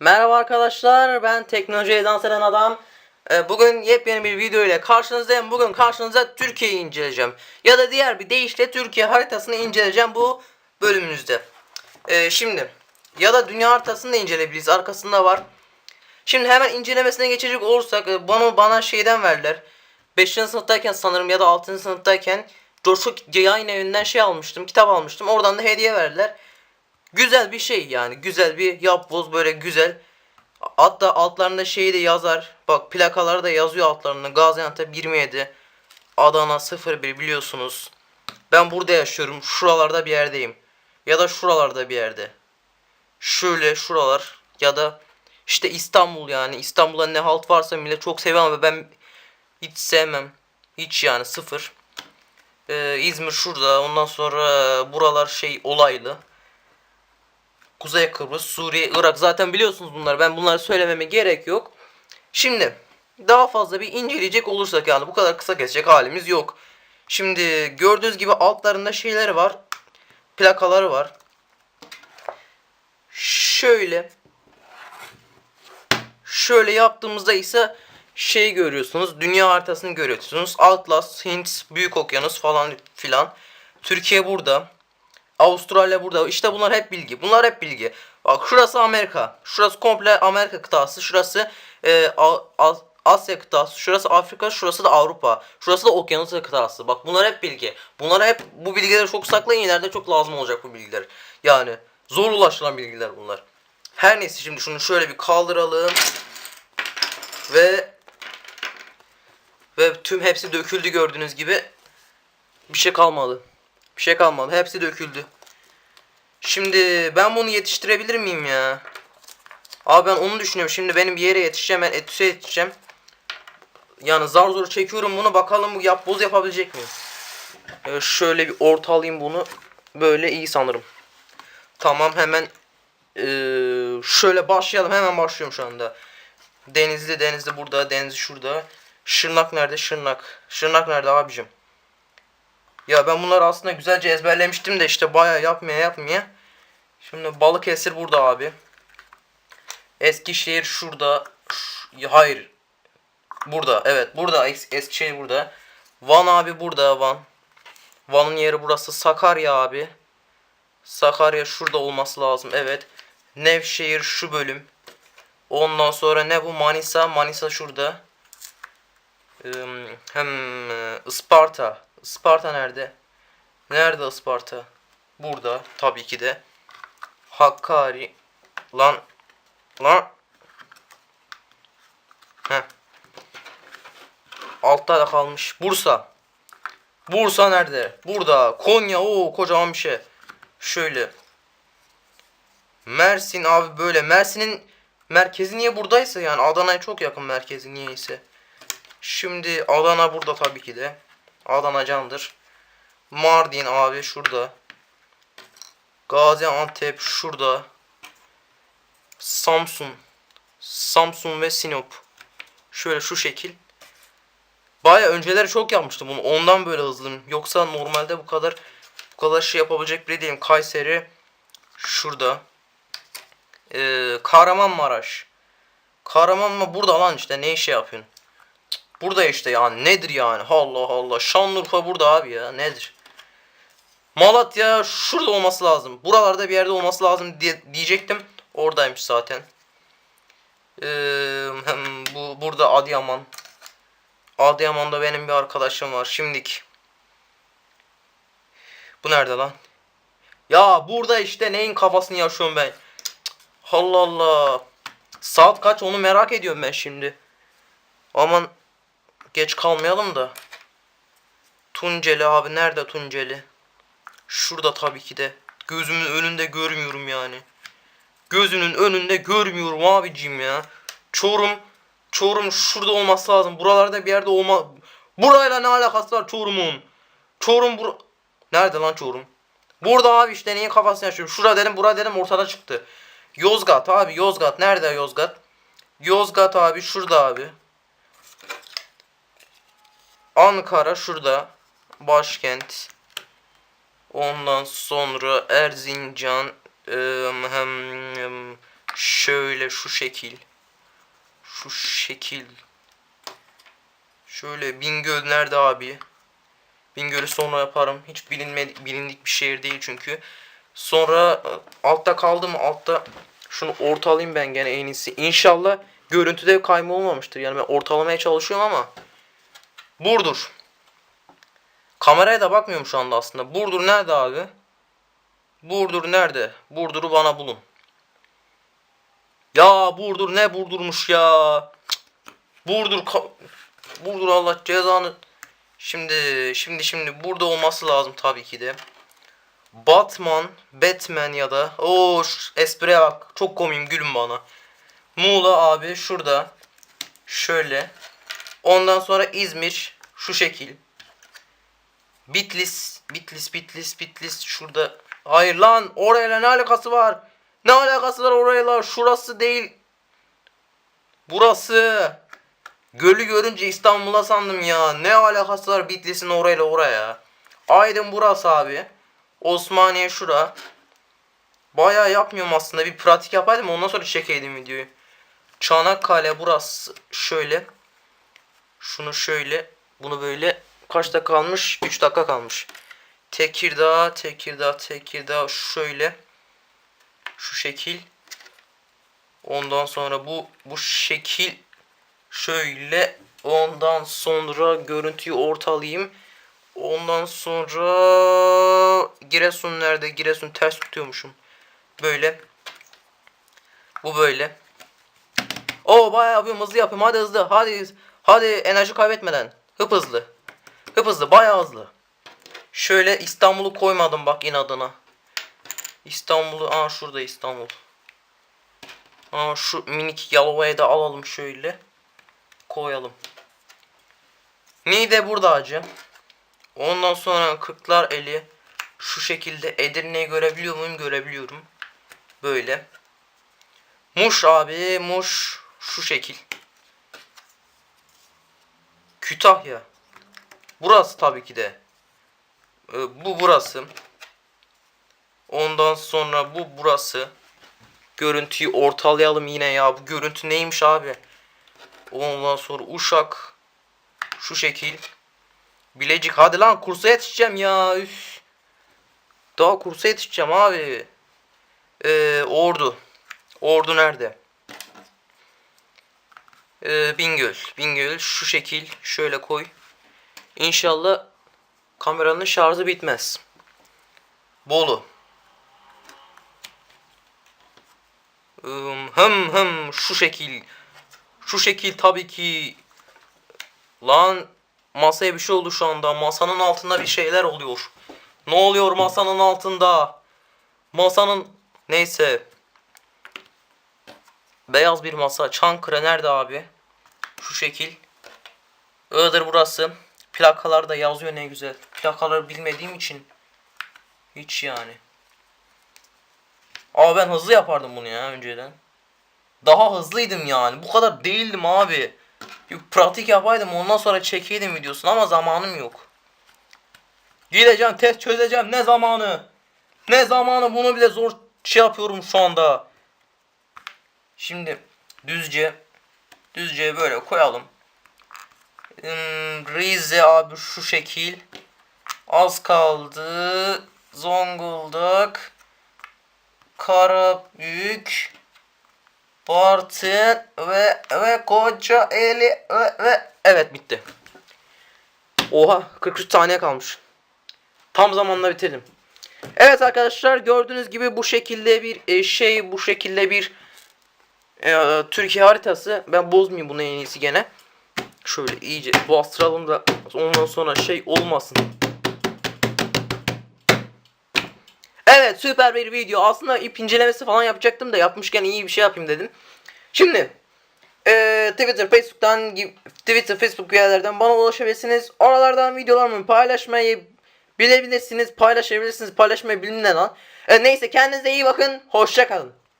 Merhaba arkadaşlar ben teknolojiye dans eden adam. Ee, Bugün yepyeni bir video ile karşınızdayım. Bugün karşınıza Türkiye'yi inceleyeceğim. Ya da diğer bir deyişle Türkiye haritasını inceleyeceğim bu bölümümüzde Ee, Şimdi ya da dünya haritasını da inceleyebiliriz. Arkasında var. Şimdi hemen incelemesine geçecek olursak e, Bunu bana şeyden verdiler. 5. sınıftayken sanırım ya da 6. sınıftayken Coşkuk yayın evinden şey almıştım kitap almıştım. Oradan da hediye verdiler Güzel bir şey yani. Güzel bir yapboz böyle güzel. Hatta altlarında şeyi de yazar. Bak plakaları da yazıyor altlarında. Gaziantep 27. Adana 01 biliyorsunuz. Ben burada yaşıyorum. Şuralarda bir yerdeyim. Ya da şuralarda bir yerde. Şöyle şuralar ya da işte İstanbul yani. İstanbul'da ne halt varsa millet çok seviyor ama ben hiç sevmem. Hiç yani sıfır. Ee, İzmir şurada. Ondan sonra buralar şey olaylı. Kuzey Kıbrıs, Suriye, Irak zaten biliyorsunuz bunlar. Ben bunları söylememe gerek yok. Şimdi daha fazla bir inceleyecek olursak yani bu kadar kısa kesecek halimiz yok. Şimdi gördüğünüz gibi altlarında şeyler var. Plakaları var. Şöyle şöyle yaptığımızda ise şey görüyorsunuz. Dünya haritasını görüyorsunuz. Atlas, Hint, Büyük Okyanus falan filan. Türkiye burada. Avustralya burada. İşte bunlar hep bilgi. Bunlar hep bilgi. Bak şurası Amerika. Şurası komple Amerika kıtası. Şurası e, A- Asya kıtası. Şurası Afrika. Şurası da Avrupa. Şurası da Okyanus kıtası. Bak bunlar hep bilgi. Bunları hep bu bilgileri çok saklayın. İleride çok lazım olacak bu bilgiler. Yani zor ulaşılan bilgiler bunlar. Her neyse şimdi şunu şöyle bir kaldıralım. Ve ve tüm hepsi döküldü gördüğünüz gibi. Bir şey kalmadı. Bir şey kalmadı. Hepsi döküldü. Şimdi ben bunu yetiştirebilir miyim ya? Abi ben onu düşünüyorum. Şimdi benim bir yere yetişeceğim. Ben etüse yetişeceğim. Yani zar zor çekiyorum bunu. Bakalım bu yap boz yapabilecek miyim? Ee, şöyle bir ortalayayım bunu. Böyle iyi sanırım. Tamam hemen ee, şöyle başlayalım. Hemen başlıyorum şu anda. Denizli Denizli burada. Denizli şurada. Şırnak nerede? Şırnak. Şırnak nerede abicim? Ya ben bunları aslında güzelce ezberlemiştim de işte bayağı yapmaya yapmaya. Şimdi Balıkesir burada abi. Eskişehir şurada. Hayır. Burada. Evet burada. Es- Eskişehir burada. Van abi burada Van. Van'ın yeri burası. Sakarya abi. Sakarya şurada olması lazım. Evet. Nevşehir şu bölüm. Ondan sonra ne bu? Manisa. Manisa şurada. Hem Isparta. Isparta nerede? Nerede Isparta? Burada tabii ki de. Hakkari. Lan. Lan. Heh. Altta da kalmış. Bursa. Bursa nerede? Burada. Konya. o kocaman bir şey. Şöyle. Mersin abi böyle. Mersin'in merkezi niye buradaysa yani Adana'ya çok yakın merkezi niyeyse. Şimdi Adana burada tabii ki de. Adana candır. Mardin abi şurada. Gaziantep şurada. Samsun. Samsun ve Sinop. Şöyle şu şekil. Baya önceleri çok yapmıştım bunu. Ondan böyle hızlıyım. Yoksa normalde bu kadar bu kadar şey yapabilecek biri değilim. Kayseri şurada. Ee, Kahramanmaraş. Kahramanmaraş burada lan işte ne işe yapıyorsun? Burada işte yani nedir yani Allah Allah Şanlıurfa burada abi ya nedir? Malatya şurada olması lazım. Buralarda bir yerde olması lazım diye diyecektim. Oradaymış zaten. Ee, bu burada Adıyaman. Adıyaman'da benim bir arkadaşım var. Şimdik. Bu nerede lan? Ya burada işte neyin kafasını yaşıyorum ben. Allah Allah. Saat kaç onu merak ediyorum ben şimdi. Aman geç kalmayalım da. Tunceli abi nerede Tunceli? Şurada tabii ki de. Gözümün önünde görmüyorum yani. Gözünün önünde görmüyorum abicim ya. Çorum Çorum şurada olması lazım. Buralarda bir yerde olma. Burayla ne alakası var Çorum'un? Çorum bur Nerede lan Çorum? Burada abi işte neyin kafasını yaşıyorum. Şura dedim bura dedim ortada çıktı. Yozgat abi Yozgat. Nerede Yozgat? Yozgat abi şurada abi. Ankara şurada. Başkent. Ondan sonra Erzincan. eee, hem, Şöyle şu şekil. Şu şekil. Şöyle Bingöl nerede abi? Bingöl'ü sonra yaparım. Hiç bilinme, bilindik bir şehir değil çünkü. Sonra e, altta kaldı mı? Altta şunu ortalayayım ben gene en iyisi. İnşallah görüntüde kayma olmamıştır. Yani ben ortalamaya çalışıyorum ama. Burdur. Kameraya da bakmıyorum şu anda aslında. Burdur nerede abi? Burdur nerede? Burdur'u bana bulun. Ya Burdur ne Burdur'muş ya. Burdur Burdur Allah cezanı. Şimdi şimdi şimdi burada olması lazım tabii ki de. Batman, Batman ya da o espriye bak. Çok komiyim gülün bana. Muğla abi şurada. Şöyle. Ondan sonra İzmir şu şekil. Bitlis, Bitlis, Bitlis, Bitlis şurada. Hayır lan orayla ne alakası var? Ne alakası var orayla? Şurası değil. Burası. Gölü görünce İstanbul'a sandım ya. Ne alakası var Bitlis'in orayla oraya? Aydın burası abi. Osmaniye şura. Bayağı yapmıyorum aslında. Bir pratik yapaydım ondan sonra çekeydim videoyu. Çanakkale burası şöyle. Şunu şöyle. Bunu böyle. Kaç dakika kalmış? 3 dakika kalmış. Tekirdağ, Tekirdağ, Tekirdağ şöyle. Şu şekil. Ondan sonra bu bu şekil şöyle. Ondan sonra görüntüyü ortalayayım. Ondan sonra Giresun nerede? Giresun ters tutuyormuşum. Böyle. Bu böyle. O bayağı yapıyorum hızlı yapıyorum. Hadi hızlı. Hadi. Hadi enerji kaybetmeden. Hıp hızlı. Hıp hızlı. Bayağı hızlı. Şöyle İstanbul'u koymadım bak inadına. İstanbul'u. Aa şurada İstanbul. Aa şu minik Yalova'yı da alalım şöyle. Koyalım. Niğde burada acı. Ondan sonra Kırklar eli şu şekilde Edirne'yi görebiliyor muyum? Görebiliyorum. Böyle. Muş abi, Muş şu şekil. Kütahya. Burası tabii ki de. Ee, bu burası. Ondan sonra bu burası. Görüntüyü ortalayalım yine ya. Bu görüntü neymiş abi? Ondan sonra Uşak. Şu şekil. Bilecik hadi lan kursa yetişeceğim ya. Üf. Daha kursa yetişeceğim abi. Ee, ordu. Ordu nerede? Ee, Bingöl. Bingöl şu şekil şöyle koy. İnşallah kameranın şarjı bitmez. Bolu. Hım hım şu şekil. Şu şekil tabii ki. Lan masaya bir şey oldu şu anda. Masanın altında bir şeyler oluyor. Ne oluyor masanın altında? Masanın neyse. Beyaz bir masa. Çankırı nerede abi? Şu şekil. Iğdır burası. Plakalar da yazıyor ne güzel. Plakaları bilmediğim için hiç yani. Ama ben hızlı yapardım bunu ya önceden. Daha hızlıydım yani. Bu kadar değildim abi. Bir pratik yapaydım ondan sonra çekeydim videosunu ama zamanım yok. Gideceğim test çözeceğim ne zamanı? Ne zamanı bunu bile zor şey yapıyorum şu anda. Şimdi düzce düzce böyle koyalım. Hmm, Rize abi şu şekil. Az kaldı. Zonguldak. Karabük. Bartın ve ve Kocaeli ve, ve evet bitti. Oha 43 saniye kalmış. Tam zamanla bitirdim. Evet arkadaşlar gördüğünüz gibi bu şekilde bir e, şey bu şekilde bir e, Türkiye haritası. Ben bozmayayım bunu en iyisi gene. Şöyle iyice bastıralım da ondan sonra şey olmasın. Evet süper bir video. Aslında ip incelemesi falan yapacaktım da yapmışken iyi bir şey yapayım dedim. Şimdi e, Twitter, Facebook'tan Twitter, Facebook üyelerden bana ulaşabilirsiniz. Oralardan videolarımı paylaşmayı bilebilirsiniz, paylaşabilirsiniz, paylaşmayı ne lan. E, neyse kendinize iyi bakın. Hoşça kalın.